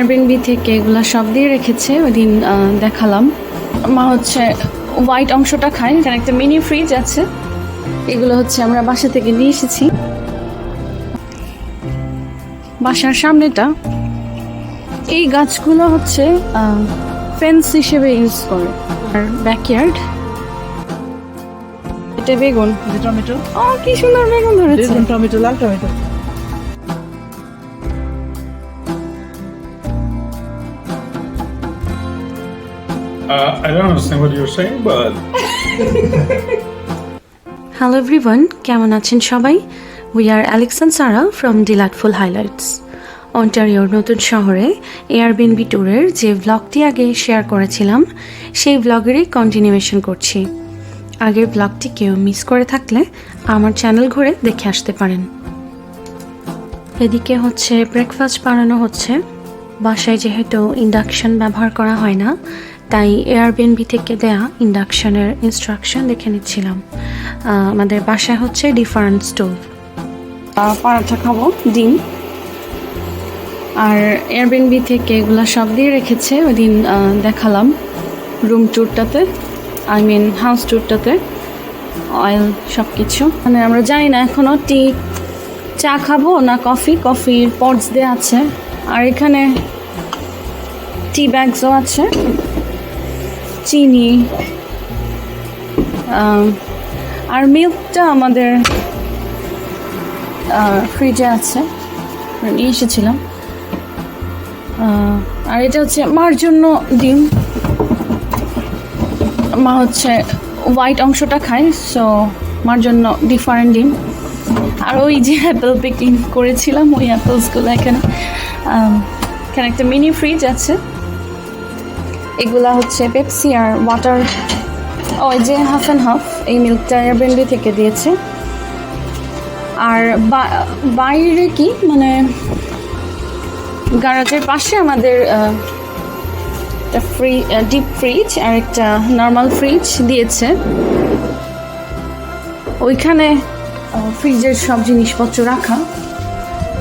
Airbnb থেকে এগুলো সব দিয়ে রেখেছে ওই দিন দেখালাম। মা হচ্ছে হোয়াইট অংশটা খায় এখানে একটা মিনি ফ্রিজ আছে। এগুলো হচ্ছে আমরা বাসা থেকে নিয়ে এসেছি। বাসার সামনেটা। এই গাছগুলো হচ্ছে ফেন্স হিসেবে ইউজ করে আর ব্যাকয়ার্ড এটা বেগুন। টমেটো। ও কি সুন্দর বেগুন ধরেছে। বেগুন tomato Lal tomato. Uh, I don't understand what you're saying, but hello everyone কেমন আছেন সবাই? We are Alex and Sara from Delightful Highlights অন্টারিওর নতুন শহরে এয়ারবিএনবি ট্যুরের যে ব্লগটি আগে শেয়ার করেছিলাম সেই ব্লগেরই কন্টিনিউয়েশন করছি। আগের ব্লগটি কেউ মিস করে থাকলে আমার চ্যানেল ঘুরে দেখে আসতে পারেন। এদিকে হচ্ছে ব্রেকফাস্ট বানানো হচ্ছে। বাসায় যেহেতু ইন্ডাকশন ব্যবহার করা হয় না তাই এয়ারবিএনবি থেকে দেয়া ইন্ডাকশনের ইনস্ট্রাকশন দেখে নিচ্ছিলাম। আমাদের বাসায় হচ্ছে ডিফারেন্ট স্টোভ পরাঠা খাব, ডিম। আর এয়ারবিএনবি থেকে এগুলো সব দিয়ে রেখেছে ওই দিন দেখালাম রুম ট্যুরটাতে আই মিন হাউস ট্যুরটাতে অয়েল সব কিছু মানে আমরা জানি না এখনও টি চা খাব না কফি কফির পটস দেওয়া আছে। আর এখানে টি ব্যাগসও আছে। চিনি আর মিল্কটা আমাদের ফ্রিজে আছে। নিয়ে এসেছিলাম। আর এটা হচ্ছে মার জন্য ডিম। মা হচ্ছে হোয়াইট অংশটা খায় সো মার জন্য ডিফারেন্ট ডিম। আর ওই যে অ্যাপেল পিকিং করেছিলাম, ওই অ্যাপেলসগুলো এখানে। এখানে একটা মিনি ফ্রিজ আছে। এগুলা হচ্ছে পেপসি আর ওয়াটার ওই যে হাফ অ্যান্ড হাফ এই মিল্কটা এয়ারবেন্ডি থেকে দিয়েছে। আর বাইরে কি? মানে গ্যারাজের পাশে আমাদের একটা ফ্রি ডিপ ফ্রিজ আর একটা নর্মাল ফ্রিজ দিয়েছে। ওইখানে ফ্রিজের সব জিনিসপত্র রাখা।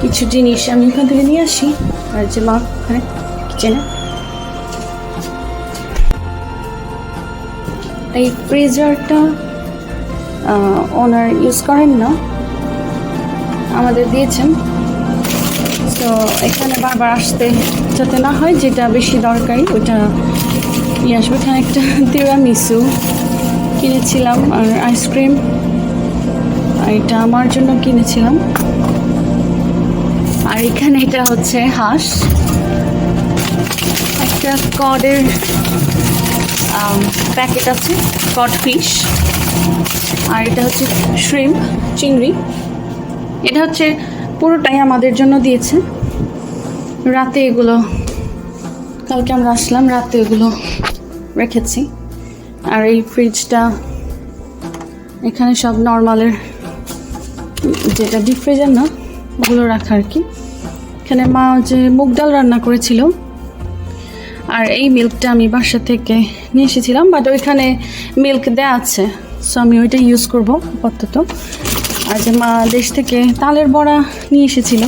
কিছু জিনিস আমি ওখান থেকে নিয়ে আসি। আর যে মা ওখানে কিচেনে এই ফ্রিজারটা ওনার ইউজ করেন না। আমাদের দিয়েছেন। তো এখানে বারবার আসতে যাতে না হয়, যেটা বেশি দরকারি, ওটা নিয়ে আসব। এখানে একটা তিরামিসু কিনেছিলাম, আর আইসক্রিম এটা আমার জন্য কিনেছিলাম। আর এখানে এটা হচ্ছে হাঁস। একটা কডের প্যাকেট আছে কড ফিশ আর এটা হচ্ছে শ্রিম চিংড়ি। এটা হচ্ছে পুরোটাই আমাদের জন্য দিয়েছে। রাতে এগুলো, কালকে আমরা আসলাম, রাতে এগুলো রেখেছি। আর এই ফ্রিজটা এখানে সব নর্মালের যেটা ডিপ ফ্রিজার না, ওগুলো রাখা আর কি। এখানে মা যে মুগ ডাল রান্না করেছিল আর এই মিল্কটা আমি বাসা থেকে নিয়ে এসেছিলাম বাট ওইখানে মিল্ক দেয়া আছে। সো আমি ওইটা ইউজ করব আপাতত। আর যে মা দেশ থেকে তালের বড়া নিয়ে এসেছিল,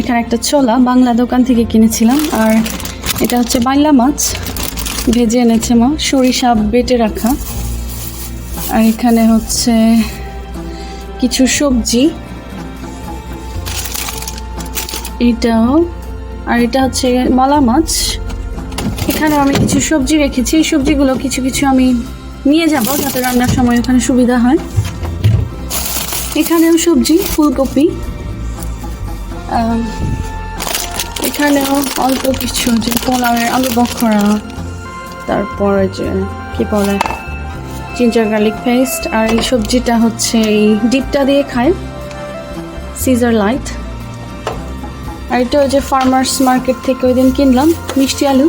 এখানে একটা ছোলা বাংলা দোকান থেকে কিনেছিলাম। আর এটা হচ্ছে বাইলা মাছ, ভেজে এনেছে মা, সরিষা বেটে রাখা। আর এখানে হচ্ছে কিছু সবজি। এটাও, আর এটা হচ্ছে মলা মাছ। এখানে আমি কিছু সবজি রেখেছি। এই সবজিগুলো কিছু কিছু আমি নিয়ে যাব যাতে রান্নার সময় ওখানে সুবিধা হয়। এখানেও সবজি, ফুলকপি। এখানেও অল্প কিছু যে পোলাওয়ের আলু বখরা, তারপর যে কি বলে জিঞ্জার গার্লিক পেস্ট আর এই সবজিটা হচ্ছে এই ডিপটা দিয়ে খায় সিজার লাইট আর এটা ওই যে ফার্মার্স মার্কেট থেকে ওই দিন কিনলাম, মিষ্টি আলু।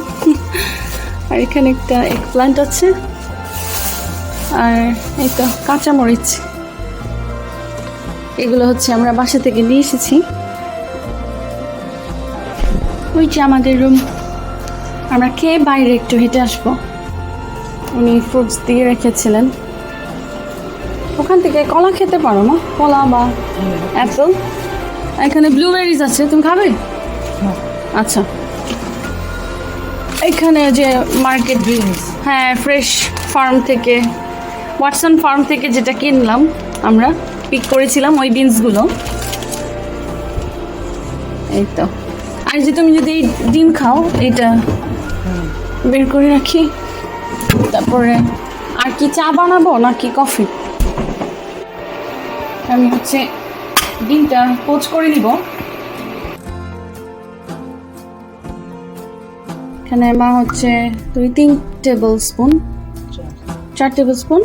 আর এখানে একটা এক প্লান্ট আছে। আর এই তো কাঁচামরিচ। এগুলো হচ্ছে আমরা বাসা থেকে নিয়ে এসেছি। ওই যে আমাদের রুম আমরা খেয়ে বাইরে একটু হেঁটে আসব। উনি ফ্রুটস দিয়ে রেখেছিলেন। ওখান থেকে কলা খেতে পারো না? কলা বা অ্যাপেল এখানে ব্লুবেরিজ আছে। তুমি খাবে? আচ্ছা। এখানে যে মার্কেট Greens. হ্যাঁ ফ্রেশ ফার্ম থেকে ওয়াটসন ফার্ম থেকে যেটা কিনলাম আমরা পিক করেছিলাম ওই বিনসগুলো এই তো। আর যে তুমি যদি এই ডিম খাও এটা বের করে রাখি। তারপরে আর কি চা বানাবো নাকি কফি আমি হচ্ছে ডিমটা পোচ করে নিব। এখানে মা হচ্ছে দুই তিন টেবিল স্পুন চার টেবিল স্পুন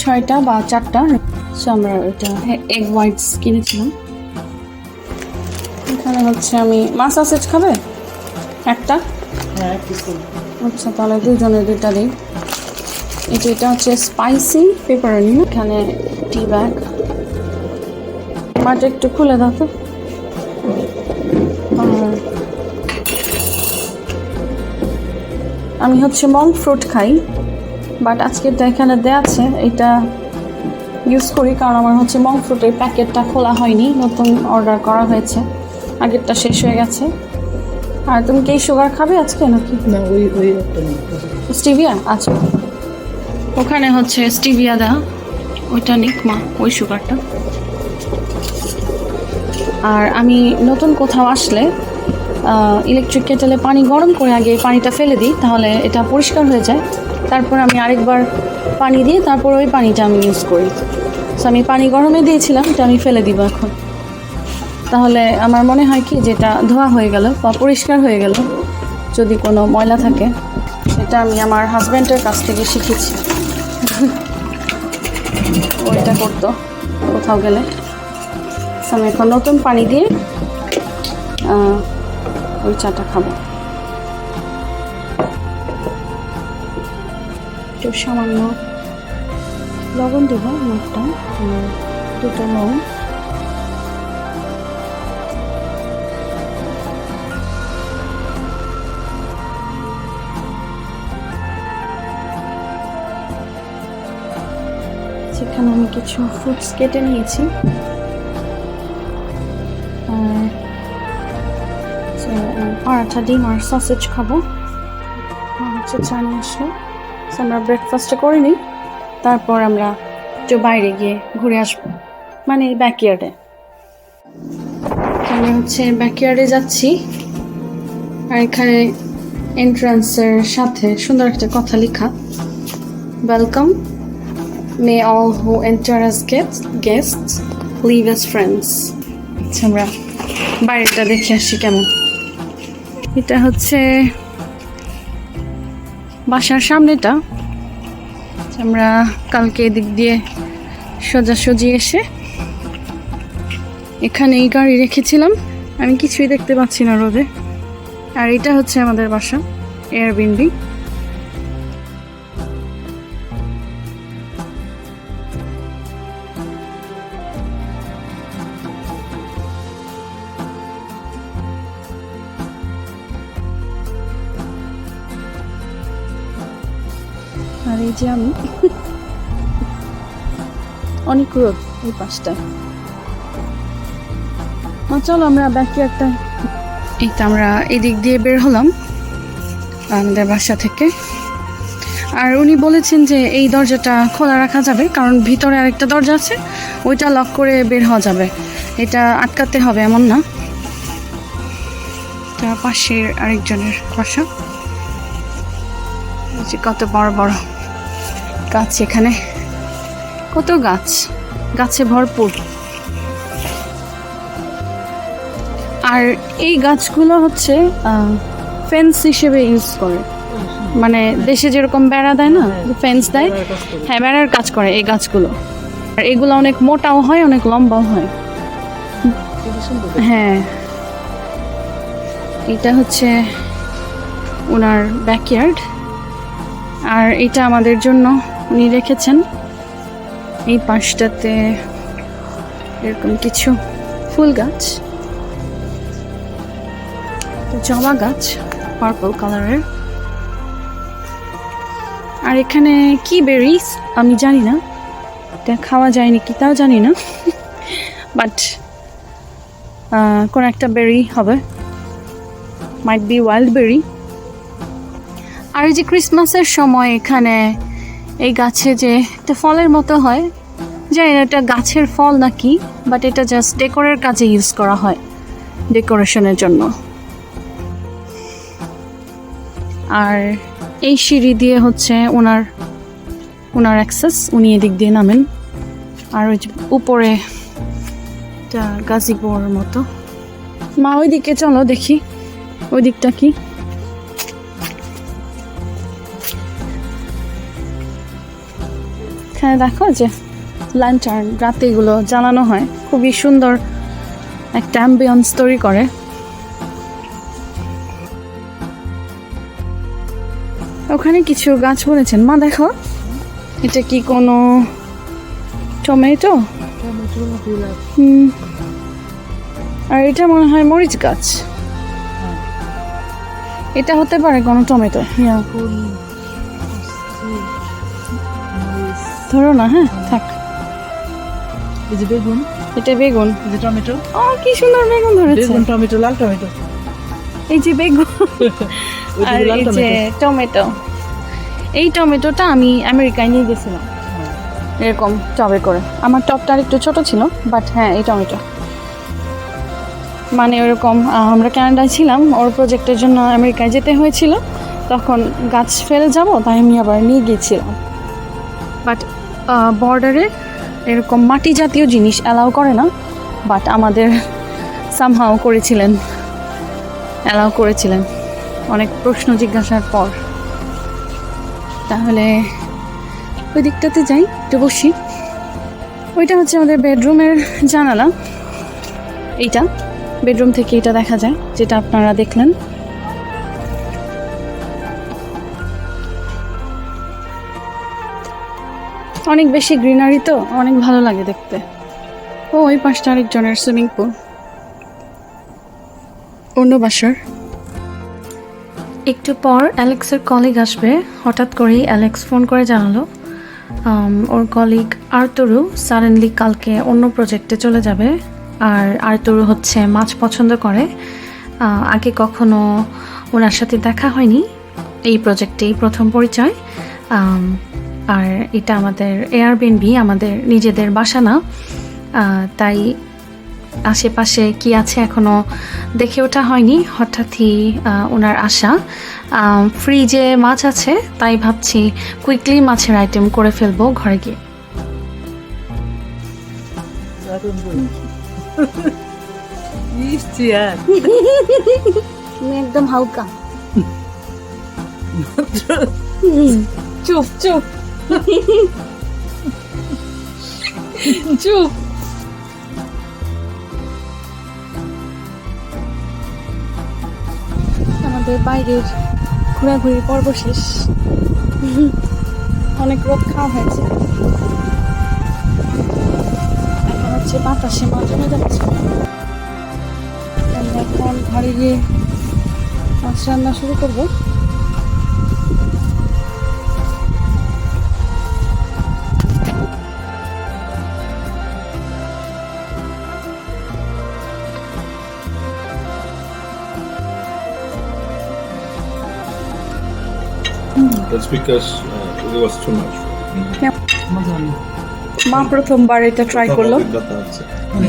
ছয়টা বা চারটা। আমরা এটা এগ হোয়াইটস কিনেছিলাম। এখানে হচ্ছে আমি মাছ আসেজ খাবে? একটা? হ্যাঁ আচ্ছা তাহলে দুজনে দুইটা দিই। এটা এটা হচ্ছে স্পাইসি পেপারনি এখানে টি ব্যাগ মাটা একটু খুলে দাও তো। আর আমি হচ্ছে মং ফ্রুট খাই বাট আজকেরটা এখানে দেয়া আছে এটা ইউজ করি কারণ আমার হচ্ছে মং ফ্রুটের প্যাকেটটা খোলা হয়নি নতুন অর্ডার করা হয়েছে আগেরটা শেষ হয়ে গেছে। আর তুমি কি সুগার খাবে আজকে নাকি? না ওই ওই স্টিভিয়া? আচ্ছা। ওখানে হচ্ছে স্টিভিয়া দা ওইটা নিক মা ওই সুগারটা আর আমি নতুন কোথাও আসলে ইলেকট্রিক কেটেলে পানি গরম করে আগে পানিটা ফেলে দিই, তাহলে এটা পরিষ্কার হয়ে যায়। তারপর আমি আরেকবার পানি দিয়ে তারপর ওই পানিটা আমি ইউজ করি। সো আমি পানি গরমে দিয়েছিলাম, এটা আমি ফেলে দিব এখন। তাহলে আমার মনে হয় কি, যেটা ধোয়া হয়ে গেল বা পরিষ্কার হয়ে গেল, যদি কোনো ময়লা থাকে, সেটা আমি আমার হাজব্যান্ডের কাছ থেকে শিখেছি। ওইটা করতো, কোথাও গেলে। আমি এখন নতুন পানি দিয়ে ওই চাটা খাব। একটু সামান্য লবণ দেবো, মুখটা দুটো লবণ সেখানে আমি কিছু ফ্রুটস কেটে নিয়েছি। পরাঠা ডিম আর সসেজ খাব। হচ্ছে চা নিয়ে আসলো আমরা ব্রেকফাস্টটা করে নিই। তারপর আমরা একটু বাইরে গিয়ে ঘুরে আসব। মানে ব্যাকইয়ার্ডে আমি হচ্ছে ব্যাকইয়ার্ডে যাচ্ছি। আর এখানে এন্ট্রান্সের সাথে সুন্দর একটা কথা লেখা। Welcome May all who enter as guests, guests leave as friends. আচ্ছা আমরা বাইরেটা দেখে আসি কেমন। এটা হচ্ছে বাসার সামনেটা। আমরা কালকে এদিক দিয়ে সোজাসুজি এসে এখানে এই গাড়ি রেখেছিলাম। আমি কিছুই দেখতে পাচ্ছি না রোদে। আর এটা হচ্ছে আমাদের বাসা এয়ারবিনবি এই যে আমি অনেক রোদ এই পাশটায়। চলো আমরা ব্যাকি একটা এই তো আমরা এদিক দিয়ে বের হলাম আমাদের বাসা থেকে। আর উনি বলেছেন যে এই দরজাটা খোলা রাখা যাবে, কারণ ভিতরে আরেকটা দরজা আছে, ওইটা লক করে বের হওয়া যাবে। এটা আটকাতে হবে এমন না। পাশের আরেকজনের বাসা। কত বড় বড়। গাছ এখানে। কত গাছ? গাছে ভরপুর। আর এই গাছগুলো হচ্ছে ফেন্স হিসেবে ইউজ করে। মানে দেশে যেরকম বেড়া দেয় না ফেন্স দেয় হ্যাঁ বেড়ার কাজ করে এই গাছগুলো। আর এগুলো অনেক মোটাও হয়, অনেক লম্বাও হয়। হ্যাঁ। এটা হচ্ছে ওনার ব্যাকইয়ার্ড আর এটা আমাদের জন্য উনি রেখেছেন। এই পাশটাতে এরকম কিছু ফুল গাছ। জবা গাছ পার্পল কালারের আর এখানে কি বেরিস আমি জানি না। এটা খাওয়া যায় নাকি তাও জানি না। বাট কোন একটা বেরি হবে। মাইট বি ওয়াইল্ড বেরি আর যে ক্রিসমাসের সময় এখানে এই গাছে যে একটা ফলের মতো হয় জানি না এটা গাছের ফল নাকি বাট এটা জাস্ট ডেকোরের কাজে ইউজ করা হয় ডেকোরেশনের জন্য। আর এই সিঁড়ি দিয়ে হচ্ছে ওনার ওনার অ্যাক্সেস উনি এদিক দিয়ে নামেন। আর ওই উপরে গাজিবোর মতো। মা ওই দিকে চলো দেখি ওই দিকটা কি? এখানে দেখো যে ল্যান্টার্ন রাতে এগুলো জ্বালানো হয়। খুবই সুন্দর একটা অ্যাম্বিয়ন্স তৈরি করে। ওখানে কিছু গাছ বলেছেন। মা দেখো এটা কি কোনো টমেটো? হুম। আর এটা মনে হয় মরিচ গাছ। এটা হতে পারে কোনো টমেটো। ইয়া ধরো না হ্যাঁ থাক। এই যে বেগুন। এটা বেগুন। এই যে টমেটো। ও কি সুন্দর বেগুন ধরেছে। বেগুন টমেটো লাল টমেটো। এই যে বেগুন। আর এই যে টমেটো। এই টমেটোটা আমি আমেরিকায় নিয়ে গেছিলাম। এরকম টবে করে। আমার টবটা একটু ছোট ছিল বাট হ্যাঁ এই টমেটো। মানে ওরকম আমরা কানাডায় ছিলাম ওর প্রজেক্টের জন্য আমেরিকায় যেতে হয়েছিল। তখন গাছ ফেলে যাব তাই আমি আবার নিয়ে গিয়েছিলাম। বাট বর্ডারে এরকম মাটি জাতীয় জিনিস অ্যালাউ করে না বাট আমাদের সামহাও করেছিলেন অ্যালাউ করেছিলেন। অনেক প্রশ্ন জিজ্ঞাসার পর। তাহলে ওই দিকটাতে যাই, একটু বসি। ওইটা হচ্ছে আমাদের বেডরুমের জানালা। এইটা বেডরুম থেকে এটা দেখা যায়, যেটা আপনারা দেখলেন। অনেক বেশি গ্রিনারি তো, অনেক ভালো লাগে দেখতে। ও, ওই পাশটা আরেকজনের সুইমিং পুল। অন্য বাসার। একটু পর অ্যালেক্সের কলিগ আসবে, হঠাৎ করেই অ্যালেক্স ফোন করে জানালো। ওর কলিগ আর্তুরু সাডেনলি কালকে অন্য প্রজেক্টে চলে যাবে, আর আর্তুরু হচ্ছে মাছ পছন্দ করে। আগে কখনো ওনার সাথে দেখা হয়নি, এই প্রজেক্টেই প্রথম পরিচয়। আর এটা আমাদের এয়ারবিএনবি আমাদের নিজেদের বাসা না। তাই আশেপাশে কি আছে এখনও দেখে ওঠা হয়নি হঠাৎই ওনার আশা। ফ্রিজে মাছ আছে তাই ভাবছি কুইকলি মাছের আইটেম করে ফেলব ঘরে গিয়ে। একদম হালকা। চুপ চুপ। আমাদের বাইরের ঘোরাঘুরি পর্ব শেষ। অনেক রোদ খাওয়া হয়েছে। এখন হচ্ছে বাতাসে মা জমে যাচ্ছে। আমরা এখন ঘরে গিয়ে মাছ রান্না শুরু করব। That's because uh, it was too much. মা প্রথমবার এটা ট্রাই করল। মানে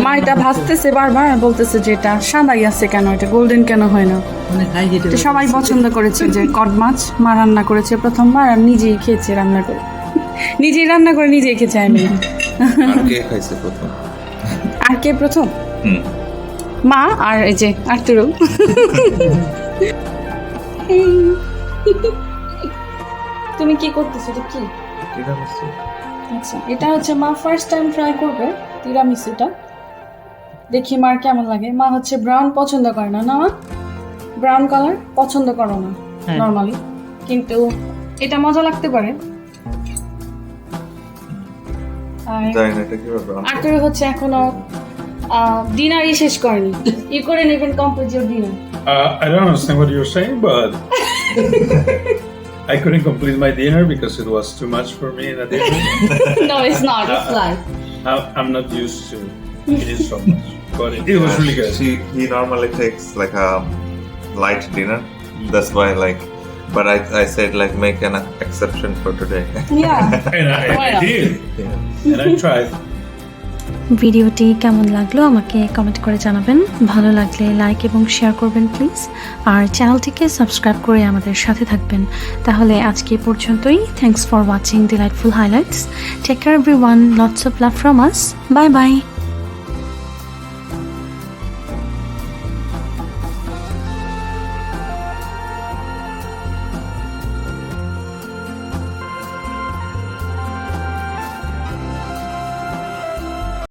মা এটা ভাজতেছে বারবার বলতেছে যে এটা সাদাই আছে কেন এটা গোল্ডেন কেন হয় না? মানে সবাই পছন্দ করেছে যে কড মাছ মা রান্না করেছে প্রথমবার আর নিজেই খেয়েছে রান্না করে। নিজেই রান্না করে নিজেই খেয়েছে আমি আর কে খাইছে প্রথম? আর কে প্রথম? হুম। মা আর এই যে আর্তুরু। তুমি কি করতেছো? এটা কি? তিরামিসু। আচ্ছা এটা হচ্ছে মা ফার্স্ট টাইম ট্রাই করবে তিরামিসুটা। দেখি মার কেমন লাগে। মা হচ্ছে ব্রাউন পছন্দ করে না। না মা? ব্রাউন কালার পছন্দ করো না। নর্মালি কিন্তু এটা মজা লাগতে পারে। আর হচ্ছে এখনও ডিনারই শেষ করেনি। ইউ করে নেবেন complete dinner Uh, I don't understand what you're saying, but I couldn't complete my dinner because it was too much for me in a dinner. no it's not it's life I- I'm not used to eating so much. but it, it was really good. She he normally takes like a light dinner. That's why like, but I I said like make an exception for today. Yeah. And I, I not? did. And I tried. ভিডিওটি কেমন লাগল আমাকে comment করে জানাবেন। ভালো লাগলে like এবং share করবেন প্লিজ আর চ্যানেলটিকে সাবস্ক্রাইব করে আমাদের সাথে থাকবেন। তাহলে আজকে পর্যন্তই। Thanks for watching Delightful Highlights take care everyone lots of love from us bye bye